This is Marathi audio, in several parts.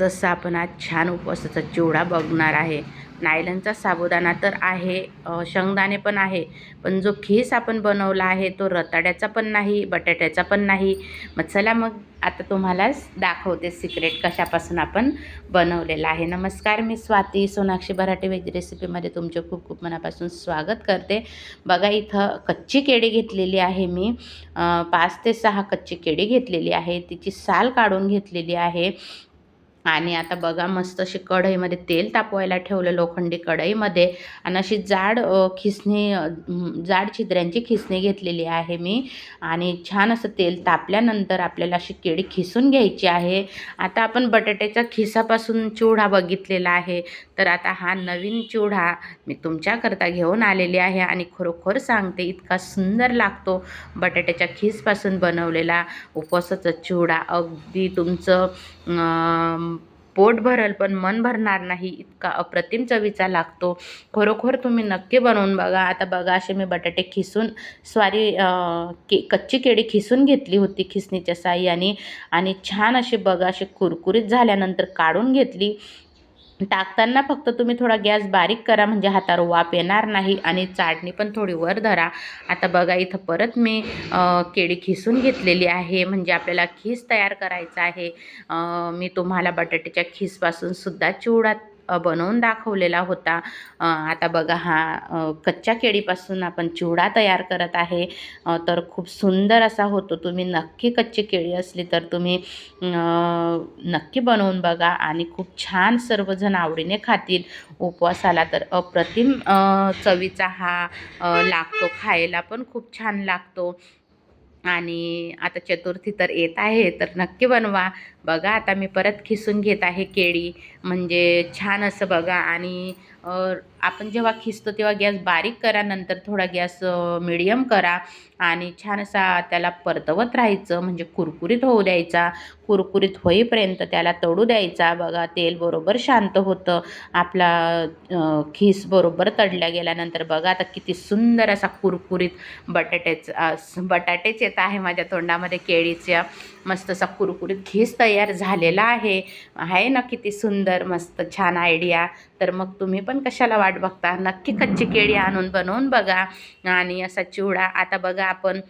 तसं आपण आज छान उपवासाचा चिवडा बघणार आहे. नायलनचा साबुदाणा तर आहे शेंगदाणे पण आहे पण जो खीस आपण बनवला आहे तो रताड्याचा पण नाही बटाट्याचा पण नाही. मग चला मग आता तुम्हालाच दाखवते सिक्रेट कशापासून आपण बनवलेला आहे. नमस्कार मी स्वाती सोनाक्षी बराटे वेज रेसिपीमध्ये तुमचे खूप खूप मनापासून स्वागत करते. बघा इथं कच्ची केळी घेतलेली आहे मी. पाच ते सहा कच्ची केळी घेतलेली आहे. तिची साल काढून घेतलेली आहे. आणि आता बघा मस्त अशी कढईमध्ये तेल तापवायला ठेवलं लोखंडी कढईमध्ये. आणि अशी जाड खिसणी जाड छिद्र्यांची खिसणी घेतलेली आहे मी. आणि छान असं तेल तापल्यानंतर आपल्याला अशी केळी खिसून घ्यायची आहे. आता आपण बटाट्याच्या खिसापासून चिवडा बघितलेला आहे. तर आता हा नवीन चिवडा मी तुमच्याकरता घेऊन आलेली आहे आणि खरोखर सांगते इतका सुंदर लागतो बटाट्याच्या खीसपासून बनवलेला उपवासाचा चिवडा अगदी तुमचं पोट भरल पण मन भरणार नाही इतका अप्रतिम चवीचा लागतो. खरोखर तुम्ही नक्की बनवून बघा. आता बघा असे मी बटाटे खिसून स्वारी के कच्ची केळी खिसून घेतली होती खिसणीच्या साह्याने. आणि छान असे बघा असे कुरकुरीत झाल्यानंतर काढून घेतली. टाकताना फक्त तुम्ही थोडा गॅस बारीक करा म्हणजे हातावर वाफ येणार नाही आणि चाळणी पण थोडी वर धरा. आता बघा इथं परत मी केळी खिसून घेतलेली आहे. म्हणजे आपल्याला खीस तयार करायचा आहे. मी तुम्हाला बटाट्याच्या खीसपासून सुद्धा चिवडा बनवून दाखवलेला होता. आता बघा हा कच्च्या केळीपासून आपण चिवडा तयार करत आहे. तर खूप सुंदर असा होतो. तुम्ही नक्की कच्ची केळी असली तर तुम्ही नक्की बनवून बघा आणि खूप छान सर्वजण आवडीने खातील. उपवासाला तर अप्रतिम चवीचा हा लागतो. खायला पण खूप छान लागतो. आणि आता चतुर्थी तर येत आहे. तर नक्की बनवा. बघा आता मी परत खिसून घेत आहे केळी. म्हणजे छान असं बघा. आणि आपण जेव्हा खिसतो तेव्हा गॅस बारीक करा नंतर थोडा गॅस मिडियम करा. आणि छान असा त्याला परतवत राहायचं म्हणजे कुरकुरीत होऊ द्यायचा. कुरकुरीत होईपर्यंत त्याला तळू द्यायचा. बघा तेल बरोबर शांत होतं. आपला खीस बरोबर तडल्या गेल्यानंतर बघा आता किती सुंदर असा कुरकुरीत बटाट्याचा बटाटेच येत आहे माझ्या तोंडामध्ये केळीच्या. मस्त असा कुरकुरीत खीस तयार झालेला आहे. आहे ना किती सुंदर? मस्त छान आयडिया तर मग तुम्ही पण कशाला वाट बघता? नक्की कच्ची केळी आणून बनवून बघा. आणि असा चिवडा. आता बघा आपण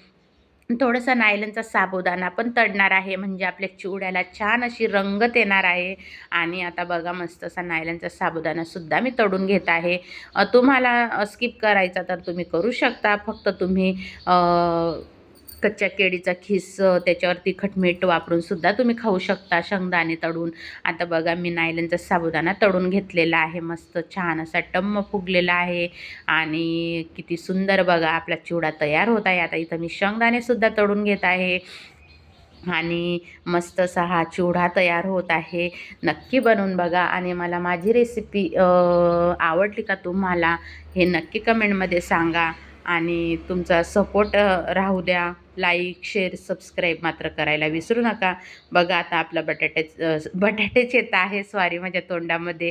थोडंसं नायलनचा साबुदाणा पण तडणार आहे. म्हणजे आपल्या चिवड्याला छान अशी रंगत येणार आहे. आणि आता बघा मस्त असा नायलनचा साबुदाणासुद्धा मी तडून घेत आहे. तुम्हाला स्किप करायचा तर तुम्ही करू शकता. फक्त तुम्ही कच्च्या केळीचा खीस त्याच्यावर तिखट मीठ वापरून सुद्धा तुम्ही खाऊ शकता शेंगदाणे तळून. आता बघा मी नायलनचा साबुदाणा तळून घेतलेला आहे. मस्त छान असा टम्म फुगलेला आहे. आणि किती सुंदर बघा आपला चिवडा तयार होत आहे. आता इथं मी शेंगदाणेसुद्धा तळून घेत आहे. आणि मस्त असा हा चिवडा तयार होत आहे. नक्की बनवून बघा. आणि मला माझी रेसिपी आवडली का तुम्हाला हे नक्की कमेंटमध्ये सांगा. आणि तुमचा सपोर्ट राहू द्या. लाईक शेअर सबस्क्राईब मात्र करायला विसरू नका. बघा आता आपला बटाट्याच अ, येत आहे स्वारी माझ्या तोंडामध्ये.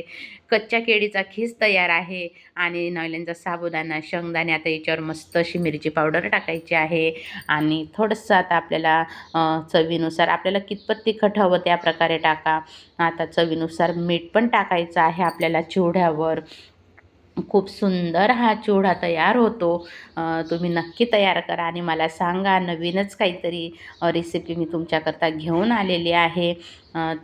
कच्च्या केळीचा खीस तयार आहे आणि नॉयलेनचा साबुदाणा शेंगदाणे आता याच्यावर मस्त अशी मिरची पावडर टाकायची आहे. आणि थोडंसं आता आपल्याला चवीनुसार आपल्याला कितपत तिखट हवं त्या प्रकारे टाका. आता चवीनुसार मीठ पण टाकायचं आहे आपल्याला चिवड्यावर. खूप सुंदर हा चिवडा तयार होतो. तुम्ही नक्की तयार करा आणि मला सांगा नवीनच काहीतरी रेसिपी मी तुमच्याकरता घेऊन आलेली आहे.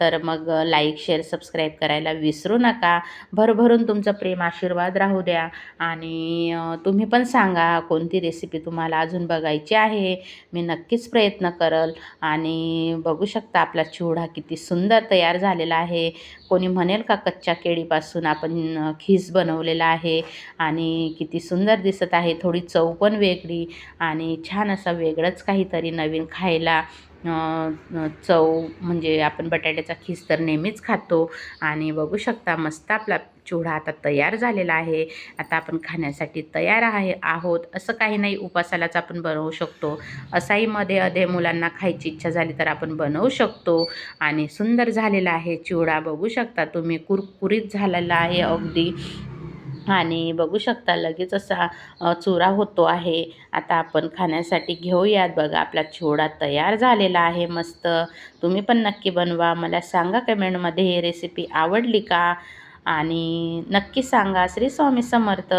तर मग लाईक शेअर सबस्क्राईब करायला विसरू नका. भरभरून तुमचं प्रेम आशीर्वाद राहू द्या. आणि तुम्ही पण सांगा कोणती रेसिपी तुम्हाला अजून बघायची आहे. मी नक्कीच प्रयत्न करल. आणि बघू शकता आपला चिवडा किती सुंदर तयार झालेला आहे. कोणी म्हणेल का कच्च्या केळीपासून आपण खीस बनवलेला आहे. आणि किती सुंदर दिसत आहे. थोडी चव पण वेगळी. आणि छान असा वेगळंच काहीतरी नवीन खायला चव म्हणजे आपण बटाट्याचा खीस तर नेहमीच खातो. आणि बघू शकता मस्त आपला चिवडा आता तयार झालेला आहे. आता आपण खाण्यासाठी तयार आहे आहोत. असं काही नाही उपासालाच आपण बनवू शकतो. असाही मध्ये अधे मुलांना खायची इच्छा झाली तर आपण बनवू शकतो. आणि सुंदर झालेला आहे चिवडा बघू शकता तुम्ही कुरकुरीत झालेला आहे अगदी. आणि बघू शकता लगेच असा चुरा होतो आहे. आता आपण खाण्यासाठी घेऊयात बघा आपला चिवडा तयार झालेला आहे मस्त. तुम्ही पण नक्की बनवा. मला सांगा कमेंटमध्ये ही रेसिपी आवडली का? आणि नक्की सांगा श्री स्वामी समर्थ.